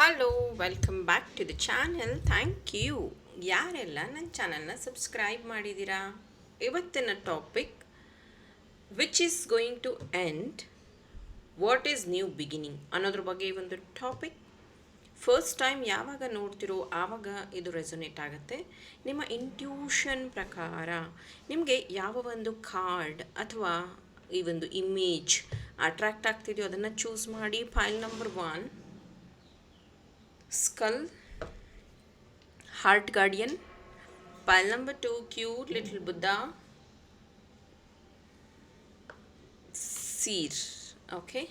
Hello welcome back to the channel thank you ಯಾರೆಲ್ಲ ನನ್ನ ಚಾನಲ್ನ ಸಬ್ಸ್ಕ್ರೈಬ್ ಮಾಡಿದ್ದೀರಾ? ಇವತ್ತಿನ topic which is going to end what is new beginning ಅನ್ನೋದ್ರ ಬಗ್ಗೆ ಈ ಒಂದು ಟಾಪಿಕ್ ಫಸ್ಟ್ ಟೈಮ್ ಯಾವಾಗ ನೋಡ್ತಿರೋ, ಆವಾಗ ಇದು ರೆಸೊನೇಟ್ ಆಗುತ್ತೆ. ನಿಮ್ಮ ಇಂಟ್ಯೂಷನ್ ಪ್ರಕಾರ ನಿಮಗೆ ಯಾವ ಒಂದು ಕಾರ್ಡ್ ಅಥವಾ ಈ ಒಂದು ಇಮೇಜ್ ಅಟ್ರ್ಯಾಕ್ಟ್ ಆಗ್ತಿದೆಯೋ ಅದನ್ನು ಚೂಸ್ ಮಾಡಿ file number one skull, heart guardian, pile number 2 cute little buddha, seer, okay.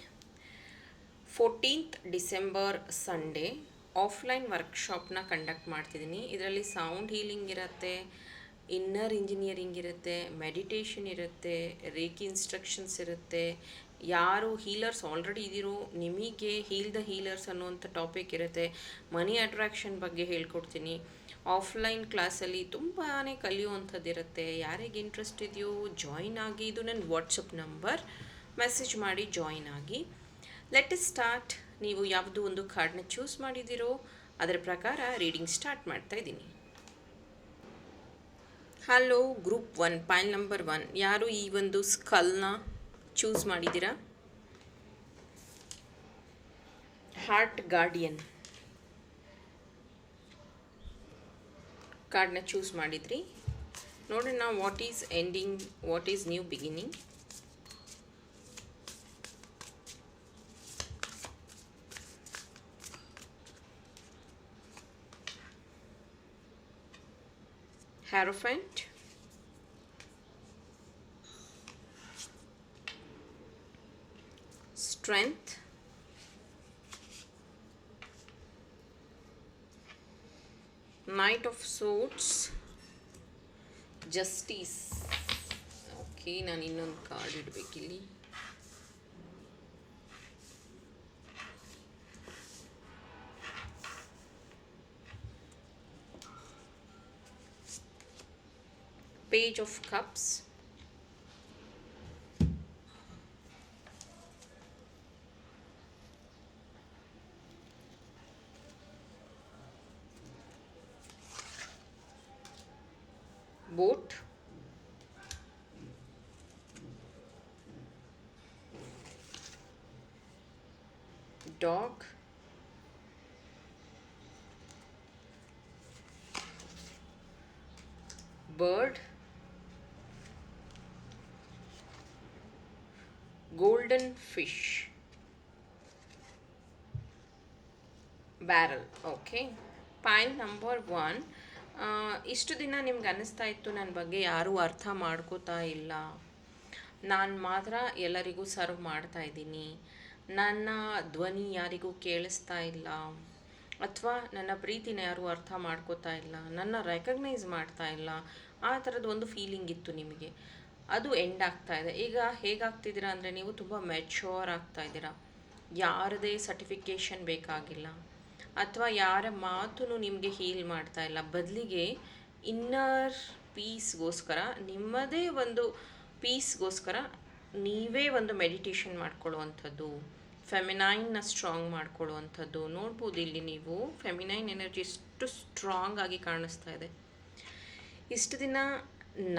14th December Sunday offline ವರ್ಕ್ಶಾಪ್ನ conduct ಮಾಡ್ತಿದ್ದೀನಿ. ಇದರಲ್ಲಿ ಸೌಂಡ್ ಹೀಲಿಂಗ್ ಇರುತ್ತೆ ಇನ್ನರ್ ಇಂಜಿನಿಯರಿಂಗ್ ಇರುತ್ತೆ ಮೆಡಿಟೇಷನ್ ಇರುತ್ತೆ ರೇಕಿ ಇನ್ಸ್ಟ್ರಕ್ಷನ್ಸ್ ಇರುತ್ತೆ ಯಾರು ಹೀಲರ್ಸ್ ಆಲ್ರೆಡಿ ಇದ್ದೀರೋ, ನಿಮಗೆ ಹೀಲ್ ದ ಹೀಲರ್ಸ್ ಅನ್ನುವಂಥ ಟಾಪಿಕ್ ಇರುತ್ತೆ. ಮನಿ ಅಟ್ರಾಕ್ಷನ್ ಬಗ್ಗೆ ಹೇಳ್ಕೊಡ್ತೀನಿ. ಆಫ್ಲೈನ್ ಕ್ಲಾಸಲ್ಲಿ ತುಂಬಾ ಕಲಿಯುವಂಥದ್ದಿರುತ್ತೆ ಯಾರಿಗೆ ಇಂಟ್ರೆಸ್ಟ್ ಇದೆಯೋ ಜಾಯಿನ್ ಆಗಿ, ಇದು ನನ್ನ ವಾಟ್ಸಪ್ ನಂಬರ್ ಮೆಸೇಜ್ ಮಾಡಿ ಜಾಯಿನ್ ಆಗಿ. ಲೆಟ್ ಇಸ್ ಸ್ಟಾರ್ಟ್ ನೀವು ಯಾವುದು ಒಂದು ಕಾರ್ಡ್ನ ಚೂಸ್ ಮಾಡಿದ್ದೀರೋ, ಅದರ ಪ್ರಕಾರ ರೀಡಿಂಗ್ ಸ್ಟಾರ್ಟ್ ಮಾಡ್ತಾ ಇದ್ದೀನಿ. Hello group one point number one ಯಾರು ಈ ಒಂದು ಸ್ಕಲ್ನ ಚೂಸ್ ಮಾಡಿದ್ದೀರಾ? ಹಾರ್ಟ್ ಗಾರ್ಡಿಯನ್ ಕಾರ್ಡ್ನ ಚೂಸ್ ಮಾಡಿದ್ರಿ. ನೋಡೋಣ what is ending what is new beginning Hierophant. Strength. Knight of Swords. Justice. Okay ನಾನು ಇನ್ನೊಂದು card ಇಡಬೇಕಿಲ್ಲಿ Page of Cups. Dog. Bird. golden fish. Barrel okay point number one ಇಷ್ಟು ದಿನ ನಿಮ್ಗೆ ಅನ್ನಿಸ್ತಾ ಇತ್ತು ನನ್ನ ಬಗ್ಗೆ? ಯಾರೂ ಅರ್ಥ ಮಾಡ್ಕೋತಾ ಇಲ್ಲ. ನಾನು ಮಾತ್ರ ಎಲ್ಲರಿಗೂ ಸರ್ವ್ ಮಾಡ್ತಾ ಇದ್ದೀನಿ. ನನ್ನ ಧ್ವನಿ ಯಾರಿಗೂ ಕೇಳಿಸ್ತಾ ಇಲ್ಲ. ಅಥವಾ ನನ್ನ ಪ್ರೀತಿನ ಯಾರೂ ಅರ್ಥ ಮಾಡ್ಕೋತಾ ಇಲ್ಲ. ನನ್ನ ರೆಕಗ್ನೈಸ್ ಮಾಡ್ತಾ ಇಲ್ಲ. ಆ ಥರದ ಒಂದು ಫೀಲಿಂಗ್ ಇತ್ತು ನಿಮಗೆ. ಅದು ಎಂಡ್ ಆಗ್ತಾ ಇದೆ. ಈಗ ಹೇಗಾಗ್ತಿದ್ದೀರಾ ಅಂದರೆ ನೀವು ತುಂಬ ಮೆಚ್ಯೂರ್ ಆಗ್ತಾ ಇದ್ದೀರಾ. ಯಾರದೇ ಸರ್ಟಿಫಿಕೇಷನ್ ಬೇಕಾಗಿಲ್ಲ. ಅಥವಾ ಯಾರ ಮಾತು ನಿಮಗೆ ಹೀಲ್ ಮಾಡ್ತಾ ಇಲ್ಲ. ಬದಲಿಗೆ ಇನ್ನರ್ ಪೀಸ್ಗೋಸ್ಕರ ನಿಮ್ಮದೇ ಒಂದು ಪೀಸ್ಗೋಸ್ಕರ ನೀವೇ ಒಂದು ಮೆಡಿಟೇಷನ್ ಮಾಡ್ಕೊಳ್ಳುವಂಥದ್ದು. ಫೆಮಿನೈನ್ನ ಸ್ಟ್ರಾಂಗ್ ಮಾಡ್ಕೊಳ್ಳುವಂಥದ್ದು ನೋಡ್ಬೋದು ಇಲ್ಲಿ ನೀವು. ಫೆಮಿನೈನ್ ಎನರ್ಜಿ ಎಷ್ಟು ಸ್ಟ್ರಾಂಗ್ ಆಗಿ ಕಾಣಿಸ್ತಾ ಇದೆ. ಇಷ್ಟು ದಿನ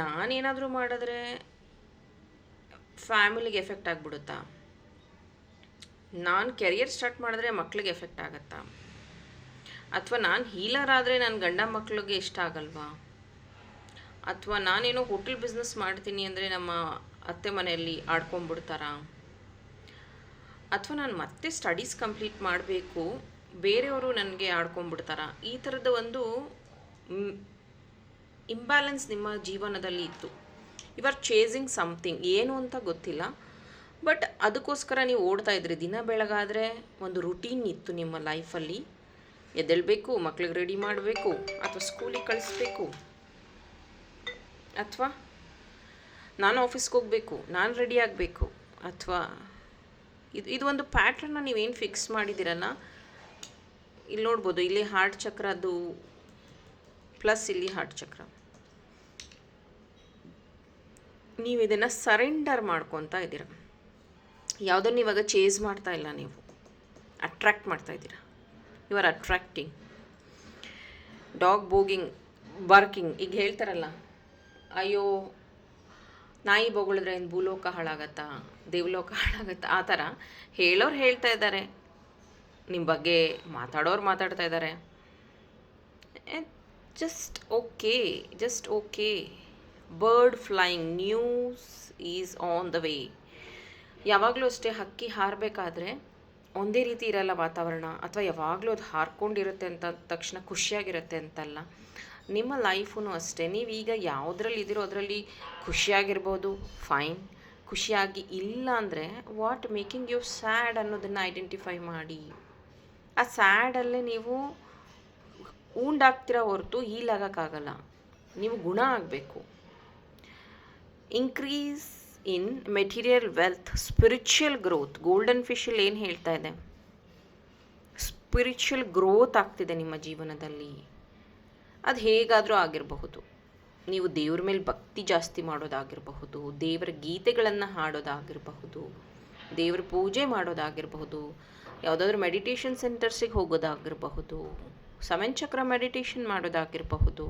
ನಾನೇನಾದರೂ ಮಾಡಿದ್ರೆ ಫ್ಯಾಮಿಲಿಗೆ ಎಫೆಕ್ಟ್ ಆಗಿಬಿಡುತ್ತಾ? ನಾನು ಕೆರಿಯರ್ ಸ್ಟಾರ್ಟ್ ಮಾಡಿದ್ರೆ ಮಕ್ಕಳಿಗೆ ಎಫೆಕ್ಟ್ ಆಗುತ್ತಾ? ಅಥವಾ ನಾನು ಹೀಲರ್ ಆದರೆ ನನ್ನ ಗಂಡ ಮಕ್ಕಳಿಗೆ ಇಷ್ಟ ಆಗಲ್ವಾ? ಅಥವಾ ನಾನೇನೋ ಹೋಟೆಲ್ ಬಿಸ್ನೆಸ್ ಮಾಡ್ತೀನಿ ಅಂದರೆ ನಮ್ಮ ಅತ್ತೆ ಮನೆಯಲ್ಲಿ ಆಡ್ಕೊಂಬಿಡ್ತಾರಾ ಅಥವಾ ನಾನು ಮತ್ತೆ ಸ್ಟಡೀಸ್ ಕಂಪ್ಲೀಟ್ ಮಾಡಬೇಕು, ಬೇರೆಯವರು ನನಗೆ ಆಡ್ಕೊಂಬಿಡ್ತಾರ ಈ ಥರದ ಒಂದು ಇಂಬ್ಯಾಲೆನ್ಸ್ ನಿಮ್ಮ ಜೀವನದಲ್ಲಿ ಇತ್ತು. ಯು ಆರ್ ಚೇಸಿಂಗ್ ಸಮಥಿಂಗ್ ಏನು ಅಂತ ಗೊತ್ತಿಲ್ಲ. ಬಟ್ ಅದಕ್ಕೋಸ್ಕರ ನೀವು ಓಡ್ತಾ ಇದ್ರಿ. ದಿನ ಬೆಳಗಾದರೆ ಒಂದು ರುಟೀನ್ ಇತ್ತು ನಿಮ್ಮ ಲೈಫಲ್ಲಿ ಎದ್ದೇಳಬೇಕು, ಮಕ್ಳಿಗೆ ರೆಡಿ ಮಾಡಬೇಕು, ಅಥವಾ ಸ್ಕೂಲಿಗೆ ಕಳಿಸ್ಬೇಕು. ಅಥವಾ ನಾನು ಆಫೀಸ್ಗೆ ಹೋಗಬೇಕು, ನಾನು ರೆಡಿ ಆಗಬೇಕು. ಅಥವಾ ಇದು ಇದು ಒಂದು ಪ್ಯಾಟ್ರನ್ನ ನೀವೇನು ಫಿಕ್ಸ್ ಮಾಡಿದ್ದೀರಲ್ಲ, ಇಲ್ಲಿ ನೋಡ್ಬೋದು, ಇಲ್ಲಿ ಹಾರ್ಟ್ ಚಕ್ರ ಅದು ಪ್ಲಸ್ ಇಲ್ಲಿ ಹಾರ್ಟ್ ಚಕ್ರ. ನೀವು ಇದನ್ನು ಸರೆಂಡರ್ ಮಾಡ್ಕೊತಾ ಇದ್ದೀರ? ಯಾವುದನ್ನು ಇವಾಗ ಚೇಸ್ ಮಾಡ್ತಾ ಇಲ್ಲ ನೀವು ಅಟ್ರ್ಯಾಕ್ಟ್ ಮಾಡ್ತಾ ಇದ್ದೀರ? You are attracting dog bogging working ಈಗ ಹೇಳ್ತಾರಲ್ಲ, ಅಯ್ಯೋ, ನಾಯಿ ಬೊಗಳಿದ್ರೆ ಏನು ಭೂಲೋಕ ಹಾಳಾಗತ್ತಾ? ದೇವಲೋಕ ಹಾಳಾಗುತ್ತೆ ಆ ಥರ ಹೇಳೋರು ಹೇಳ್ತಾ ಇದ್ದಾರೆ. ನಿಮ್ಮ ಬಗ್ಗೆ ಮಾತಾಡೋರು ಮಾತಾಡ್ತಾ ಇದ್ದಾರೆ. Just okay just okay bird flying news is on the way ಯಾವಾಗಲೂ ಅಷ್ಟೇ ಹಕ್ಕಿ ಹಾರಬೇಕಾದ್ರೆ ಒಂದೇ ರೀತಿ ಇರಲ್ಲ ವಾತಾವರಣ. ಅಥವಾ ಯಾವಾಗಲೂ ಅದು ಹಾರ್ಕೊಂಡಿರುತ್ತೆ ಅಂತ ತಕ್ಷಣ ಖುಷಿಯಾಗಿರುತ್ತೆ ಅಂತಲ್ಲ. ನಿಮ್ಮ ಲೈಫೂ ಅಷ್ಟೇ. ನೀವು ಈಗ ಯಾವುದ್ರಲ್ಲಿ ಇದ್ದೀರೋ ಅದರಲ್ಲಿ ಖುಷಿಯಾಗಿರ್ಬೋದು. ಫೈನ್ ಖುಷಿಯಾಗಿ ಇಲ್ಲ ಅಂದರೆ ವಾಟ್ ಮೇಕಿಂಗ್ ಯು ಸ್ಯಾಡ್ ಅನ್ನೋದನ್ನು ಐಡೆಂಟಿಫೈ ಮಾಡಿ. ಆ ಸ್ಯಾಡಲ್ಲೇ ನೀವು ಊಂಡಾಗ್ತಿರೋ ಹೊರತು ಹೀಲ್ ಆಗೋಕ್ಕಾಗಲ್ಲ. ನೀವು ಗುಣ ಆಗಬೇಕು. Increase in material wealth spiritual growth golden ಫಿಶಲ್ಲಿ ಏನು ಹೇಳ್ತಾ ಇದೆ? ಸ್ಪಿರಿಚುವಲ್ ಗ್ರೋತ್ ಆಗ್ತಿದೆ ನಿಮ್ಮ ಜೀವನದಲ್ಲಿ. ಅದು ಹೇಗಾದರೂ ಆಗಿರಬಹುದು. ನೀವು ದೇವ್ರ ಮೇಲೆ ಭಕ್ತಿ ಜಾಸ್ತಿ ಮಾಡೋದಾಗಿರಬಹುದು, ದೇವರ ಗೀತೆಗಳನ್ನು ಹಾಡೋದಾಗಿರಬಹುದು, ದೇವ್ರ ಪೂಜೆ ಮಾಡೋದಾಗಿರಬಹುದು, ಯಾವುದಾದ್ರೂ ಮೆಡಿಟೇಷನ್ ಸೆಂಟರ್ಸಿಗೆ ಹೋಗೋದಾಗಿರಬಹುದು, ಸಮಂಚಕ್ರ ಚಕ್ರ ಮೆಡಿಟೇಷನ್ ಮಾಡೋದಾಗಿರಬಹುದು,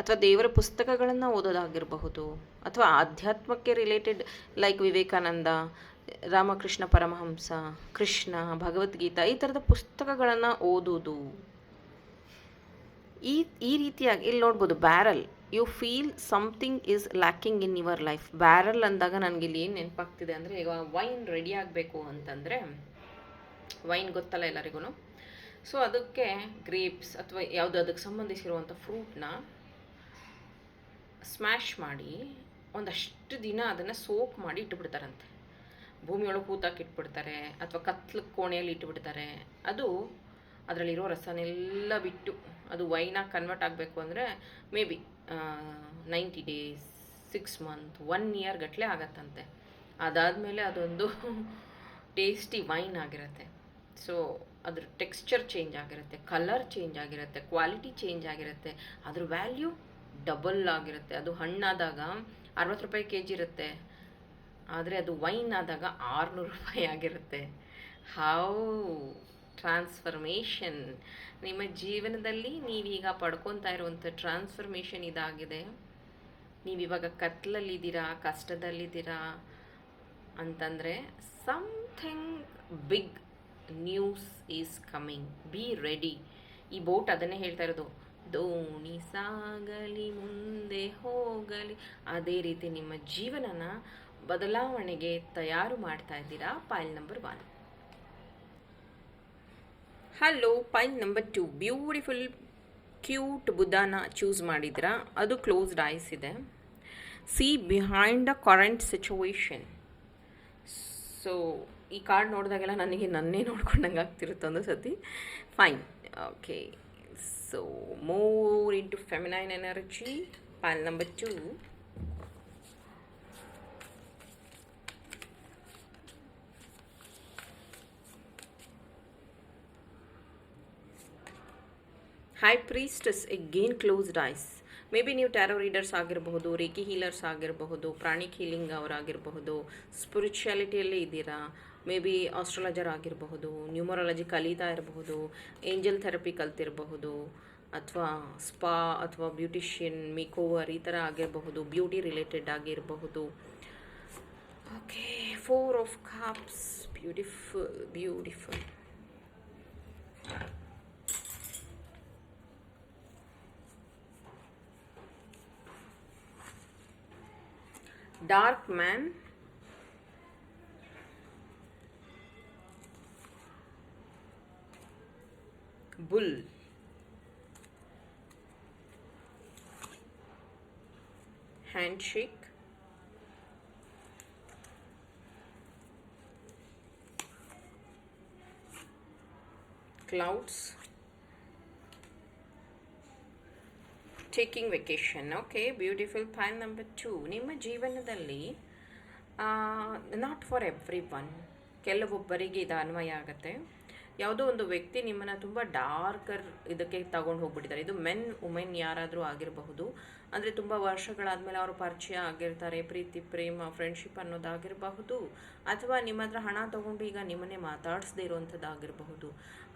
ಅಥವಾ ದೇವರ ಪುಸ್ತಕಗಳನ್ನು ಓದೋದಾಗಿರಬಹುದು, ಅಥವಾ ಆಧ್ಯಾತ್ಮಕ್ಕೆ ರಿಲೇಟೆಡ್ ಲೈಕ್ ವಿವೇಕಾನಂದ, ರಾಮಕೃಷ್ಣ ಪರಮಹಂಸ, ಕೃಷ್ಣ, ಭಗವದ್ಗೀತಾ, ಈ ಥರದ ಪುಸ್ತಕಗಳನ್ನು ಓದೋದು ಈ ಈ ರೀತಿಯಾಗಿ, ಇಲ್ಲಿ ನೋಡ್ಬೋದು, barrel. You feel something is lacking in your life barrel ಅಂದಾಗ ನನಗೆ ಇಲ್ಲಿ ಏನು ನೆನಪಾಗ್ತಿದೆ ಅಂದರೆ, ಈಗ ವೈನ್ ರೆಡಿ ಆಗಬೇಕು ಅಂತಂದರೆ ವೈನ್ ಗೊತ್ತಲ್ಲ ಎಲ್ಲರಿಗೂ ಸೊ ಅದಕ್ಕೆ ಗ್ರೇಪ್ಸ್ ಅಥವಾ ಯಾವುದು ಅದಕ್ಕೆ ಸಂಬಂಧಿಸಿರುವಂಥ ಫ್ರೂಟ್ನ ಸ್ಮ್ಯಾಶ್ ಮಾಡಿ, ಒಂದಷ್ಟು ದಿನ ಅದನ್ನು ಸೋಕ್ ಮಾಡಿ ಇಟ್ಬಿಡ್ತಾರಂತೆ. ಭೂಮಿಯೊಳಗೆ ಹೂತಾಕಿ ಇಟ್ಬಿಡ್ತಾರೆ, ಅಥವಾ ಕತ್ಲ ಕೋಣೆಯಲ್ಲಿ ಇಟ್ಬಿಡ್ತಾರೆ. ಅದು ಅದರಲ್ಲಿರೋ ರಸನೆಲ್ಲ ಬಿಟ್ಟು ಅದು ವೈನಾಗಿ ಕನ್ವರ್ಟ್ ಆಗಬೇಕು ಅಂದರೆ maybe ninety days six month one year ಗಟ್ಟಲೆ ಆಗತ್ತಂತೆ. ಅದಾದಮೇಲೆ ಅದೊಂದು ಟೇಸ್ಟಿ ವೈನ್ ಆಗಿರುತ್ತೆ. ಸೊ ಅದ್ರ ಟೆಕ್ಸ್ಚರ್ ಚೇಂಜ್ ಆಗಿರುತ್ತೆ ಕಲರ್ ಚೇಂಜ್ ಆಗಿರುತ್ತೆ ಕ್ವಾಲಿಟಿ ಚೇಂಜ್ ಆಗಿರುತ್ತೆ. ಅದ್ರ ವ್ಯಾಲ್ಯೂ ಡಬಲ್ ಆಗಿರುತ್ತೆ. ಅದು ಹಣ್ಣಾದಾಗ ಅರವತ್ತು ರೂಪಾಯಿ ಕೆ ಜಿ ಇರುತ್ತೆ. ಆದರೆ ಅದು ವೈನ್ ಆದಾಗ ಆರುನೂರು ರೂಪಾಯಿ ಆಗಿರುತ್ತೆ. ಹೌ ಟ್ರಾನ್ಸ್ಫರ್ಮೇಷನ್ ನಿಮ್ಮ ಜೀವನದಲ್ಲಿ ನೀವೀಗ ಪಡ್ಕೊತಾ ಇರುವಂಥ ಟ್ರಾನ್ಸ್ಫರ್ಮೇಷನ್ ಇದಾಗಿದೆ. ನೀವಿವಾಗ ಕತ್ಲಲ್ಲಿದ್ದೀರಾ, ಕಷ್ಟದಲ್ಲಿದ್ದೀರಾ ಅಂತಂದರೆ something big news is coming be ready ಈ ಬೋಟ್ ಅದನ್ನೇ ಹೇಳ್ತಾ ಇರೋದು. ದೋಣಿ ಸಾಗಲಿ, ಮುಂದೆ ಹೋಗಲಿ. ಅದೇ ರೀತಿ ನಿಮ್ಮ ಜೀವನನ ಬದಲಾವಣೆಗೆ ತಯಾರು ಮಾಡ್ತಾ ಇದ್ದೀರಾ. Pile number one hello pile number two beautiful cute ಬುದ್ಧನ ಚೂಸ್ ಮಾಡಿದ್ರ? ಅದು ಕ್ಲೋಸ್ಡ್ ಐಸ್ ಇದೆ see behind the current situation so ಈ ಕಾರ್ಡ್ ನೋಡಿದಾಗೆಲ್ಲ ನನಗೆ ನನ್ನೇ ನೋಡ್ಕೊಂಡಂಗೆ ಆಗ್ತಿರುತ್ತೆ ಒಂದು ಸತಿ. Fine okay so more into feminine energy pile number two high priestess again closed eyes maybe ನೀವು ಟ್ಯಾರೋ ರೀಡರ್ಸ್ ಆಗಿರಬಹುದು ರೇಕಿ ಹೀಲರ್ಸ್ ಆಗಿರಬಹುದು ಪ್ರಾಣಿಕ್ ಹೀಲಿಂಗ್ ಅವರಾಗಿರಬಹುದು ಸ್ಪಿರಿಚುಯಾಲಿಟಿಯಲ್ಲೇ ಇದ್ದೀರಾ? ಮೇ ಬಿ ಆಸ್ಟ್ರಾಲಜರ್ ಆಗಿರಬಹುದು ನ್ಯೂಮರಾಲಜಿ ಕಲಿತಾ ಇರಬಹುದು ಏಂಜಲ್ ಥೆರಪಿ ಕಲ್ತಿರಬಹುದು, ಅಥವಾ ಸ್ಪಾ ಅಥವಾ ಬ್ಯೂಟಿಷಿಯನ್ ಮೇಕೋವರ್ ಈ ಥರ ಆಗಿರಬಹುದು ಬ್ಯೂಟಿ ರಿಲೇಟೆಡ್ ಆಗಿರಬಹುದು. Okay four of cups beautiful beautiful dark man. Bull. Handshake. Clouds. Taking vacation okay beautiful point number two ನಿಮ್ಮ ಜೀವನದಲ್ಲಿ ನಾಟ್ ಫಾರ್ ಎವ್ರಿ ಒನ್ ಕೆಲವೊಬ್ಬರಿಗೆ ಇದು ಅನ್ವಯ ಆಗುತ್ತೆ. ಯಾವುದೋ ಒಂದು ವ್ಯಕ್ತಿ ನಿಮ್ಮನ್ನು ತುಂಬ ಡಾರ್ಕರ್ ಇದಕ್ಕೆ ತಗೊಂಡು ಹೋಗ್ಬಿಟ್ಟಿದ್ದಾರೆ. ಇದು ಮೆನ್ ವುಮೆನ್ ಯಾರಾದರೂ ಆಗಿರಬಹುದು. ಅಂದರೆ ತುಂಬ ವರ್ಷಗಳಾದಮೇಲೆ ಅವರು ಪರಿಚಯ ಆಗಿರ್ತಾರೆ. ಪ್ರೀತಿ, ಪ್ರೇಮ ಫ್ರೆಂಡ್ಶಿಪ್ ಅನ್ನೋದಾಗಿರಬಹುದು. ಅಥವಾ ನಿಮ್ಮ ಹತ್ರ ಹಣ ತಗೊಂಡು ಈಗ ನಿಮ್ಮನ್ನೇ ಮಾತಾಡಿಸದೇ ಇರುವಂಥದ್ದಾಗಿರಬಹುದು.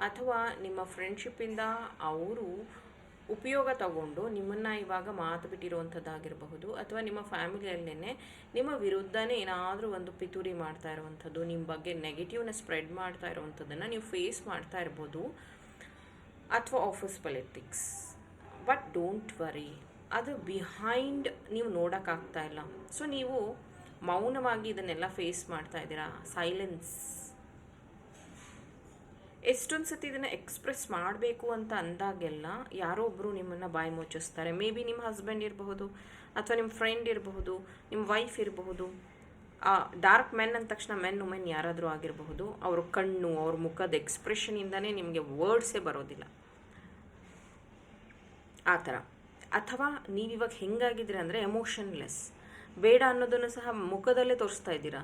ಅಥವಾ ನಿಮ್ಮ ಫ್ರೆಂಡ್ಶಿಪ್ಪಿಂದ ಅವರು ಉಪಯೋಗ ತಗೊಂಡು ನಿಮ್ಮನ್ನು ಇವಾಗ ಮಾತು ಬಿಟ್ಟಿರುವಂಥದ್ದಾಗಿರಬಹುದು ಅಥವಾ ನಿಮ್ಮ ಫ್ಯಾಮಿಲಿಯಲ್ಲೇ ನಿಮ್ಮ ವಿರುದ್ಧನೇ ಏನಾದರೂ ಒಂದು ಪಿತೂರಿ ಮಾಡ್ತಾ ಇರುವಂಥದ್ದು, ನಿಮ್ಮ ಬಗ್ಗೆ ನೆಗೆಟಿವ್ನ ಸ್ಪ್ರೆಡ್ ಮಾಡ್ತಾ ಇರುವಂಥದ್ದನ್ನು ನೀವು ಫೇಸ್ ಮಾಡ್ತಾ ಇರ್ಬೋದು ಅಥವಾ office politics. But don't worry, ಅದು ಬಿಹೈಂಡ್ ನೀವು ನೋಡೋಕ್ಕಾಗ್ತಾ ಇಲ್ಲ. ಸೊ, ನೀವು ಮೌನವಾಗಿ ಇದನ್ನೆಲ್ಲ ಫೇಸ್ ಮಾಡ್ತಾ ಇದ್ದೀರಾ? ಸೈಲೆನ್ಸ್. ಎಷ್ಟೊಂದು ಸತಿ ಇದನ್ನು ಎಕ್ಸ್ಪ್ರೆಸ್ ಮಾಡಬೇಕು ಅಂತ ಅಂದಾಗೆಲ್ಲ ಯಾರೋ ಒಬ್ಬರು ನಿಮ್ಮನ್ನು ಬಾಯಿ ಮುಚ್ಚಿಸ್ತಾರೆ. ಮೇ ಬಿ ನಿಮ್ಮ ಹಸ್ಬೆಂಡ್ ಇರಬಹುದು ಅಥವಾ ನಿಮ್ಮ ಫ್ರೆಂಡ್ ಇರಬಹುದು, ನಿಮ್ಮ ವೈಫ್ ಇರಬಹುದು. ಡಾರ್ಕ್ ಮೆನ್ ಅಂದ ತಕ್ಷಣ ಮೆನ್ ವುಮೆನ್ ಯಾರಾದರೂ ಆಗಿರಬಹುದು. ಅವ್ರ ಕಣ್ಣು, ಅವ್ರ ಮುಖದ ಎಕ್ಸ್ಪ್ರೆಷನಿಂದನೇ ನಿಮಗೆ ವರ್ಡ್ಸೇ ಬರೋದಿಲ್ಲ. ಆ ಥರ. ಅಥವಾ ನೀವಿವಾಗ ಹೆಂಗಾಗಿದ್ದೀರ ಅಂದರೆ ಎಮೋಷನ್ಲೆಸ್ ಬೇಡ ಅನ್ನೋದನ್ನು ಸಹ ಮುಖದಲ್ಲೇ ತೋರಿಸ್ತಾ ಇದ್ದೀರಾ?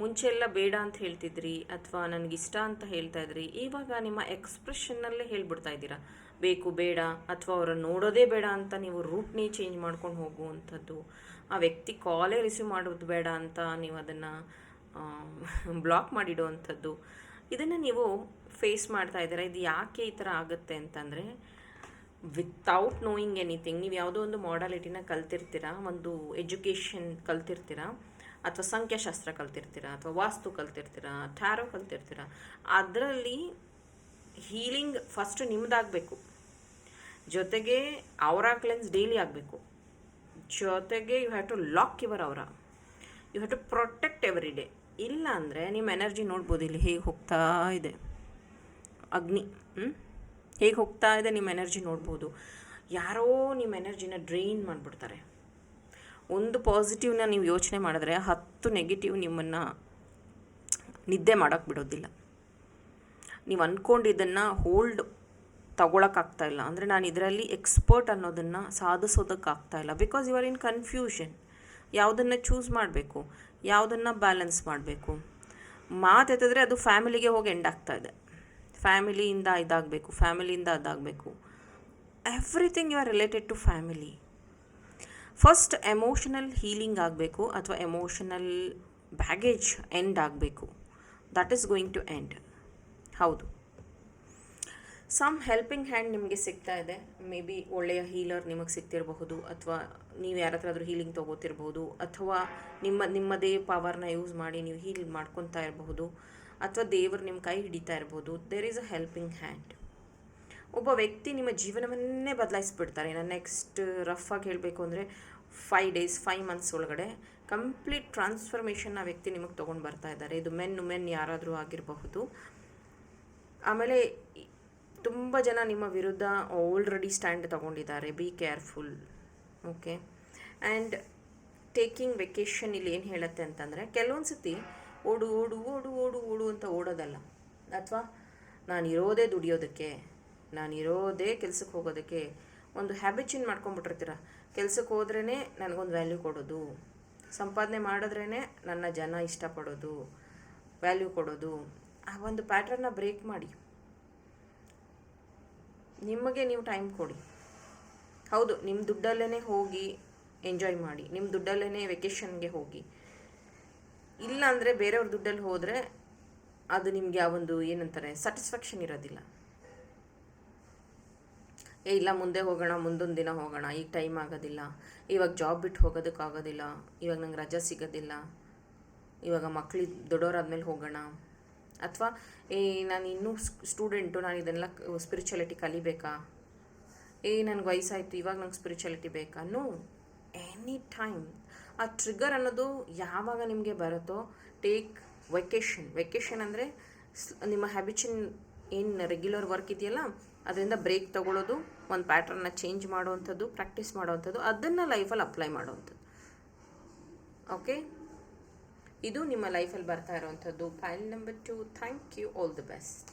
ಮುಂಚೆ ಎಲ್ಲ ಬೇಡ ಅಂತ ಹೇಳ್ತಿದ್ರಿ ಅಥವಾ ನನಗಿಷ್ಟ ಅಂತ ಹೇಳ್ತಾ ಇದ್ರಿ, ಇವಾಗ ನಿಮ್ಮ ಎಕ್ಸ್ಪ್ರೆಷನ್ನಲ್ಲೇ ಹೇಳ್ಬಿಡ್ತಾ ಇದ್ದೀರಾ? ಬೇಕು, ಬೇಡ ಅಥವಾ ಅವರನ್ನು ನೋಡೋದೇ ಬೇಡ ಅಂತ ನೀವು ರೂಟ್ನೇ ಚೇಂಜ್ ಮಾಡ್ಕೊಂಡು ಹೋಗುವಂಥದ್ದು, ಆ ವ್ಯಕ್ತಿ ಕಾಲೇ ರಿಸೀವ್ ಮಾಡೋದು ಬೇಡ ಅಂತ ನೀವು ಅದನ್ನು ಬ್ಲಾಕ್ ಮಾಡಿಡುವಂಥದ್ದು, ಇದನ್ನು ನೀವು ಫೇಸ್ ಮಾಡ್ತಾ ಇದ್ದೀರಾ? ಇದು ಯಾಕೆ ಈ ಥರ ಆಗುತ್ತೆ ಅಂತಂದರೆ ವಿತೌಟ್ ನೋಯಿಂಗ್ ಎನಿಥಿಂಗ್ ನೀವು ಯಾವುದೋ ಒಂದು ಮಾಡಾಲಿಟಿನ ಕಲ್ತಿರ್ತೀರಾ, ಒಂದು ಎಜುಕೇಷನ್ ಕಲ್ತಿರ್ತೀರಾ ಅಥವಾ ಸಂಖ್ಯಾಶಾಸ್ತ್ರ ಕಲ್ತಿರ್ತೀರಾ ಅಥವಾ ವಾಸ್ತು ಕಲ್ತಿರ್ತೀರಾ, ಟ್ಯಾರೋ ಕಲ್ತಿರ್ತೀರಾ, ಅದರಲ್ಲಿ ಹೀಲಿಂಗ್ ಫಸ್ಟ್ ನಿಮ್ಮದಾಗಬೇಕು ಜೊತೆಗೆ ಅವರ ಕ್ಲೆನ್ಸ್ ಡೈಲಿ ಆಗಬೇಕು. ಜೊತೆಗೆ you have to lock your ಅವರ you have to protect every day ಇಲ್ಲ ಅಂದರೆ ನಿಮ್ಮ ಎನರ್ಜಿ ನೋಡ್ಬೋದು ಇಲ್ಲಿ ಹೇಗೆ ಹೋಗ್ತಾ ಇದೆ. ಅಗ್ನಿ ಹೇಗೆ ಹೋಗ್ತಾ ಇದೆ ನಿಮ್ಮ ಎನರ್ಜಿ ನೋಡ್ಬೋದು. ಯಾರೋ ನಿಮ್ಮ ಎನರ್ಜಿನ ಡ್ರೈನ್ ಮಾಡಿಬಿಡ್ತಾರೆ. ಒಂದು ಪಾಸಿಟಿವ್ನ ನೀವು ಯೋಚನೆ ಮಾಡಿದ್ರೆ ಹತ್ತು ನೆಗೆಟಿವ್ ನಿಮ್ಮನ್ನು ನಿದ್ದೆ ಮಾಡೋಕ್ಕೆ ಬಿಡೋದಿಲ್ಲ. ನೀವು ಅಂದ್ಕೊಂಡಿದ್ದನ್ನು ಹೋಲ್ಡ್ ಇಲ್ಲ. ಅಂದರೆ ನಾನು ಇದರಲ್ಲಿ ಎಕ್ಸ್ಪರ್ಟ್ ಅನ್ನೋದನ್ನು ಸಾಧಿಸೋದಕ್ಕಾಗ್ತಾ ಇಲ್ಲ. Because you are in confusion ಯಾವುದನ್ನು ಚೂಸ್ ಮಾಡಬೇಕು? ಯಾವುದನ್ನು ಬ್ಯಾಲೆನ್ಸ್ ಮಾಡಬೇಕು? ಮಾತೆತ್ತಿದ್ರೆ ಅದು ಫ್ಯಾಮಿಲಿಗೆ ಹೋಗಿ ಎಂಡ್ ಆಗ್ತಾ ಇದೆ. ಫ್ಯಾಮಿಲಿಯಿಂದ ಇದಾಗಬೇಕು ಫ್ಯಾಮಿಲಿಯಿಂದ ಅದಾಗಬೇಕು. Everything you are related to family first emotional healing ಆಗಬೇಕು ಅಥವಾ ಎಮೋಷನಲ್ ಬ್ಯಾಗೇಜ್ ಎಂಡ್ ಆಗಬೇಕು. That is going to end ಹೌದು. ಸಮ್ ಹೆಲ್ಪಿಂಗ್ ಹ್ಯಾಂಡ್ ನಿಮಗೆ ಸಿಗ್ತಾ ಇದೆ. ಮೇ ಬಿ ಒಳ್ಳೆಯ ಹೀಲರ್ ನಿಮಗೆ ಸಿಗ್ತಿರಬಹುದು ಅಥವಾ ನೀವು ಯಾರ ಆದರೂ ಹೀಲಿಂಗ್ ತೊಗೋತಿರ್ಬೋದು ಅಥವಾ ನಿಮ್ಮ, ನಿಮ್ಮದೇ ಪವರ್ನ ಯೂಸ್ ಮಾಡಿ ನೀವು ಹೀಲ್ ಮಾಡ್ಕೊತಾ ಇರಬಹುದು ಅಥವಾ ದೇವರು ನಿಮ್ಮ ಕೈ ಹಿಡಿತಾ ಇರ್ಬೋದು. There is a helping hand ಒಬ್ಬ ವ್ಯಕ್ತಿ ನಿಮ್ಮ ಜೀವನವನ್ನೇ ಬದಲಾಯಿಸ್ಬಿಡ್ತಾರೆ. ನಾನು ನೆಕ್ಸ್ಟ್ ರಫ್ ಆಗಿ ಹೇಳಬೇಕು ಅಂದರೆ ಫೈವ್ ಡೇಸ್ ಫೈವ್ ಮಂತ್ಸ್ ಒಳಗಡೆ ಕಂಪ್ಲೀಟ್ ಟ್ರಾನ್ಸ್ಫರ್ಮೇಷನ್ ಆ ವ್ಯಕ್ತಿ ನಿಮಗೆ ತೊಗೊಂಡು ಬರ್ತಾ ಇದ್ದಾರೆ. ಇದು ಮೆನ್ ಮೆನ್ ಯಾರಾದರೂ ಆಗಿರಬಹುದು. ಆಮೇಲೆ ತುಂಬ ಜನ ನಿಮ್ಮ ವಿರುದ್ಧ already stand ತೊಗೊಂಡಿದ್ದಾರೆ. Be careful okay and taking vacation ಇಲ್ಲಿ ಏನು ಹೇಳುತ್ತೆ ಅಂತಂದರೆ, ಕೆಲವೊಂದು ಸತಿ ಓಡು ಓಡು ಓಡು ಓಡು ಓಡು ಅಂತ ಓಡೋದಲ್ಲ. ಅಥವಾ ನಾನು ಇರೋದೇ ದುಡಿಯೋದಕ್ಕೆ. ನಾನು ಇರೋದೇ ಕೆಲ್ಸಕ್ಕೆ ಹೋಗೋದಕ್ಕೆ ಒಂದು ಹ್ಯಾಬಿಚಿನ್ ಮಾಡ್ಕೊಂಬಿಟ್ಟಿರ್ತೀರ ಕೆಲಸಕ್ಕೆ ಹೋದ್ರೇ ನನಗೊಂದು ವ್ಯಾಲ್ಯೂ ಕೊಡೋದು. ಸಂಪಾದನೆ ಮಾಡಿದ್ರೇ ನನ್ನ ಜನ ಇಷ್ಟಪಡೋದು ವ್ಯಾಲ್ಯೂ ಕೊಡೋದು. ಆ ಒಂದು ಪ್ಯಾಟ್ರನ್ನ ಬ್ರೇಕ್ ಮಾಡಿ. ನಿಮಗೆ ನೀವು ಟೈಮ್ ಕೊಡಿ. ಹೌದು ನಿಮ್ಮ ದುಡ್ಡಲ್ಲೇ ಹೋಗಿ ಎಂಜಾಯ್ ಮಾಡಿ. ನಿಮ್ಮ ದುಡ್ಡಲ್ಲೇ ವೆಕೇಷನ್ಗೆ ಹೋಗಿ. ಇಲ್ಲ ಅಂದರೆ ಬೇರೆಯವ್ರ ದುಡ್ಡಲ್ಲಿ ಹೋದರೆ ಅದು ನಿಮಗೆ ಆ ಒಂದು ಏನಂತಾರೆ ಸ್ಯಾಟಿಸ್ಫ್ಯಾಕ್ಷನ್ ಇರೋದಿಲ್ಲ. ಏ, ಇಲ್ಲ, ಮುಂದೆ ಹೋಗೋಣ, ಮುಂದೊಂದು ದಿನ ಹೋಗೋಣ, ಈಗ ಟೈಮ್ ಆಗೋದಿಲ್ಲ. ಇವಾಗ ಜಾಬ್ ಬಿಟ್ಟು ಹೋಗೋದಕ್ಕಾಗೋದಿಲ್ಲ ಇವಾಗ ನಂಗೆ ರಜಾ ಸಿಗೋದಿಲ್ಲ. ಇವಾಗ ಮಕ್ಳು ದೊಡ್ಡವರಾದ್ಮೇಲೆ ಹೋಗೋಣ. ಅಥವಾ, ಏ, ನಾನು ಇನ್ನೂ ಸ್ಟೂಡೆಂಟು ನಾನು ಇದನ್ನೆಲ್ಲ ಸ್ಪಿರಿಚುಯಾಲಿಟಿ ಕಲಿಬೇಕಾ? ಏ, ನನಗೆ ವಯಸ್ಸಾಯಿತು, ಇವಾಗ ನಂಗೆ ಸ್ಪಿರಿಚುಯಾಲಿಟಿ ಬೇಕಾ? ನೋ ಎನಿ ಟೈಮ್ ಆ ಟ್ರಿಗರ್ ಅನ್ನೋದು ಯಾವಾಗ ನಿಮಗೆ ಬರುತ್ತೋ ಟೇಕ್ ವೆಕೇಷನ್ ವೆಕೇಷನ್ ಅಂದರೆ ನಿಮ್ಮ ಹ್ಯಾಬಿಚಿನ್ ಏನು ರೆಗ್ಯುಲರ್ ವರ್ಕ್ ಇದೆಯಲ್ಲ ಅದರಿಂದ ಬ್ರೇಕ್ ತಗೊಳ್ಳೋದು ಒಂದು ಪ್ಯಾಟ್ರನ್ನ ಚೇಂಜ್ ಮಾಡುವಂಥದ್ದು ಪ್ರಾಕ್ಟೀಸ್ ಮಾಡುವಂಥದ್ದು, ಅದನ್ನು ಲೈಫಲ್ಲಿ ಅಪ್ಲೈ ಮಾಡುವಂಥದ್ದು. ಓಕೆ ಇದು ನಿಮ್ಮ ಲೈಫಲ್ಲಿ ಬರ್ತಾ ಇರೋವಂಥದ್ದು. File number two thank you all the best